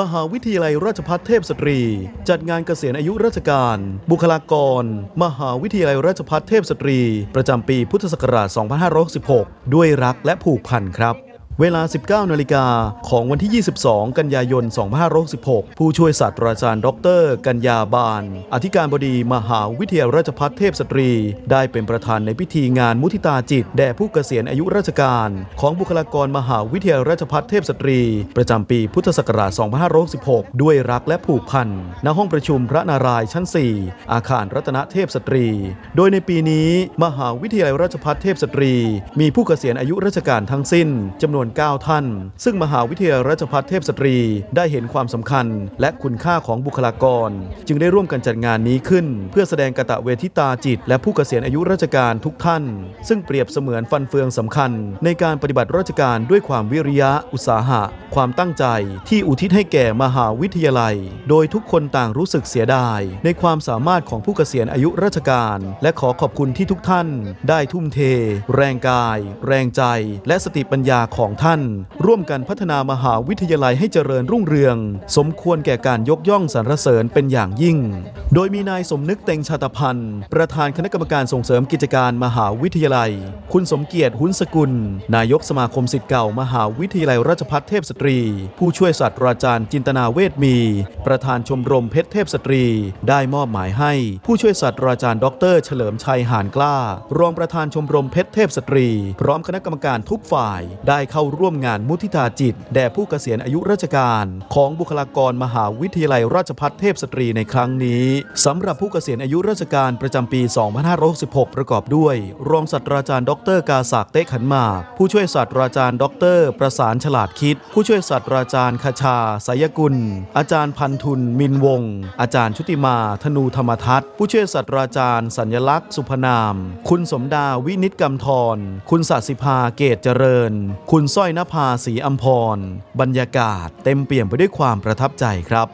มหาวิทยาลัยราชภัฏเทพสตรี จัดงานเกษียณอายุราชการ บุคลากร มหาวิทยาลัยราชภัฏเทพสตรี ประจำปีพุทธศักราช 2566 ด้วยรักและผูกพันครับ เวลา 19 นาฬิกาของวันที่ 22 กันยายน 2566 ผู้ช่วยศาสตราจารย์ ดร กัญญาบานอธิการบดีมหาวิทยาลัยราชภัฏเทพสตรี ได้เป็นประธานในพิธีงานมุทิตาจิต แด่ผู้เกษียณอายุราชการ ของบุคลากรมหาวิทยาลัยราชภัฏเทพสตรี ประจำปีพุทธศักราช 2566 ด้วยรักและผูกพัน ณ ห้องประชุมพระนารายณ์ชั้น 4 อาคารรัตนเทพสตรี โดยในปีนี้ มหาวิทยาลัยราชภัฏเทพสตรี มีผู้เกษียณอายุราชการทั้งสิ้นจำนวน9 ท่าน ซึ่งมหาวิทยาลัยราชภัฏเทพสตรี ได้เห็นความสำคัญ และคุณค่าของบุคลากร จึงได้ร่วมกันจัดงานนี้ขึ้น เพื่อแสดงกตะเวทิตาจิต และผู้เกษียณอายุราชการทุกท่าน ซึ่งเปรียบเสมือนฟันเฟืองสำคัญ ในการปฏิบัติราชการด้วยความวิริยะ อุตสาหะ ความตั้งใจ ที่อุทิศให้แก่มหาวิทยาลัย โดยทุกคนต่างรู้สึกเสียดาย ในความสามารถของผู้เกษียณอายุราชการ และขอขอบคุณที่ทุกท่าน ได้ทุ่มเท แรงกาย แรงใจ และสติปัญญาของท่าน ร่วมกันพัฒนามหาวิทยาลัยให้เจริญรุ่งเรือง สมควรแก่การยกย่องสรรเสริญเป็นอย่างยิ่ง โดยมีนายสมนึกเต็งชาตพันธ์ ประธานคณะกรรมการส่งเสริมกิจการมหาวิทยาลัย คุณสมเกียรติหุนสกุล นายกสมาคมสิทธิ์เก่ามหาวิทยาลัยราชภัฏเทพสตรี ผู้ช่วยศาสตราจารย์จินตนาเวทมี ประธานชมรมเพชรเทพสตรี ได้มอบหมายให้ ผู้ช่วยศาสตราจารย์ ดร เฉลิมชัยหานกล้า รองประธานชมรมเพชรเทพสตรี พร้อมคณะกรรมการทุกฝ่ายได้เข้าร่วมงานมุทิตาจิต แด่ผู้เกษียณอายุราชการ ของบุคลากรมหาวิทยาลัยราชภัฏเทพสตรีในครั้งนี้สำหรับผู้เกษียณอายุราชการประจำปี 2566 ประกอบด้วย รองศาสตราจารย์ดรกาศักดิ์เตขันมาก ผู้ช่วยศาสตราจารย์ดร ประสานฉลาดคิด ผู้ช่วยศาสตราจารย์คชาสายกุล อาจารย์พันทุนมินวง อาจารย์ชุติมา ธนูธรรมทัศน์ผู้ช่วยศาสตราจารย์สัญลักษณ์ สุพนาม คุณสมดาวินิตกำธรคุณศาสิภาเกตเจริญ คุณสร้อยนภาสีอัมพร บรรยากาศเต็มเปี่ยมไปด้วยความประทับใจครับ